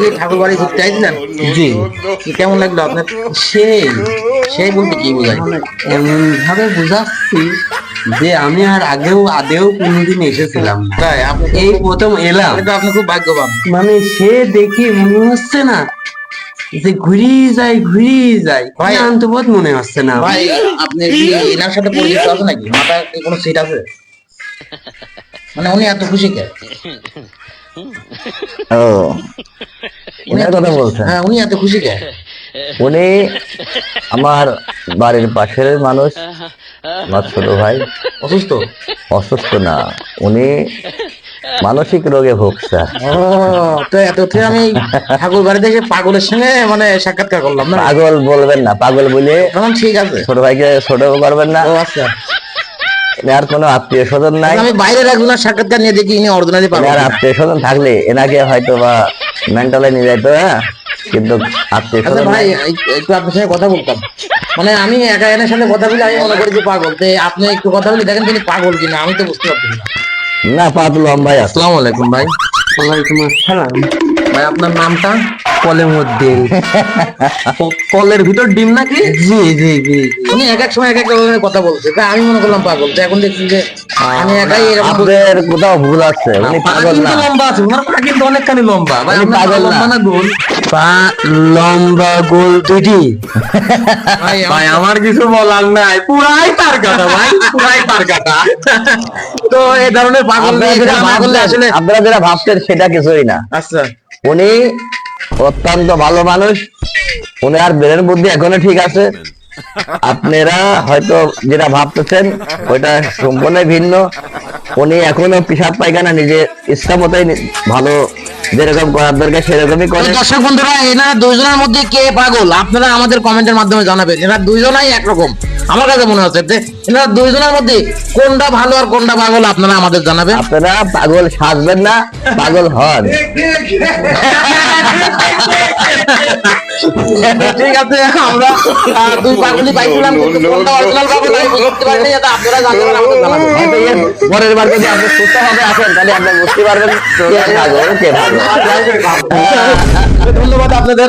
যে ঠাকুর বাড়ি ঘুরতে আইছিলেন জি। কেমন লাগল আপনার? সেই সেই বলতে কি বোঝায়? মানে এমন ভাবে বুঝাচ্ছি যে আমি আর আগেও আদেও কোনোদিন এসেছিলাম তাই এই প্রথম এলাম। তো আপনি খুব ভাগ্যবান। মানে সে দেখি মনে হচ্ছে না যে ঘুরি যায় ঘুরি যায়। ভাই- আন্তবোধ মনে হচ্ছে না। ভাই আপনি এনার সাথে পরিচিত আছে নাকি? মাথায় কোনো সিট আছে? মানে উনি এত খুশি কে? ও। উনার কথা বলছেন। হ্যাঁ উনি এত খুশি কে উনি আমার বাড়ির পাশের মানুষ আমার ছোট ভাই। অসুস্থ? অসুস্থ না উনি মানসিক রোগে ভুগছে তো আমি ঠাকুর বাড়িতে এসে পাগলের সঙ্গে মানে সাক্ষাৎকার করলাম না? পাগল বলবেন না পাগল বলে ঠিক আছে। ছোট ভাইকে ছোট করবেন না। আচ্ছা। আর কোনো আত্মীয় স্বজন নাই। আমি বাইরের একজনের সাক্ষাৎকার নিয়ে দেখি ইনি অর্ডিনারি আর আত্মীয় স্বজন থাকলে এনাকে হয়তো বা মেন্টালে নিয়ে যাইতো হ্যাঁ? কিন্তু আত্মীয় আচ্ছা স্বজন ভাই একটু আপনার সঙ্গে কথা বলতাম। মানে আমি একা এনের সাথে কথা বলে আমি মনে করি যে পাগল। তো আপনি একটু কথা বলে দেখেন তিনি পাগল কিনা আমি তো বুঝতে পারছি না। না পাত লম্বাই আছে। আসসালামু আলাইকুম ভাই। ওয়ালাইকুম আসসালাম। ভাই আপনার নামটা? কলের মধ্যে। কলের ভিতর ডিম নাকি? জি জি জি উনি এক এক সময় এক এক রকমের কথা বলছে। তা আমি মনে করলাম পাগল। তো এখন দেখছি যে আমি একাই এরকম আপনাদের কোথাও ভুল আছে উনি পাগল না। লম্বা আছে। ওনার পা কিন্তু অনেকখানি লম্বা। পাগল লম্বা না। গোল? পা লম্বা গোল দুটি ভাই আমার কিছু বলার নাই। পুরাই তার কাটা ভাই পুরাই তার কাটা তো এই ধরনের পাগল আসলে আপনারা যেটা ভাবছেন সেটা কিছুই না। আচ্ছা। উনি অত্যন্ত ভালো মানুষ। উনি আর ব্রেন বুদ্ধি এখনও ঠিক আছে। আপনারা হয়তো যেটা ভাবতেছেন ওইটা সম্পূর্ণ ভিন্ন। উনি এখনও পিসাব পায়খানা নিজে ইচ্ছা মতোই ভালো যেরকম করার দরকার সেরকমই করে দর্শক বন্ধুরা এনারা দুইজনের মধ্যে কে পাগল? আপনারা আমাদের কমেন্টের মাধ্যমে জানাবেন। এনারা দুইজনাই একরকম। আমার কাছে মনে হচ্ছে যে এনারা দুইজনের মধ্যে কোনটা ভালো আর কোনটা পাগল আপনারা আমাদের জানাবেন। আপনারা পাগল সাজবেন না পাগল হন। ঠিক আছে আমরা দুই পাগলি পাইছিলাম কিন্তু কোনটা অরিজিনাল পাগল আমি বুঝতে পারিনি এটা আপনারা জানবেন আমাদের জানাবেন। হয়তো এর পরের বার যদি আপনি সুস্থ হবে আসেন তাহলে আপনি বুঝতে পারবেন কে পাগল কে ভালো। ধন্যবাদ আপনাদের।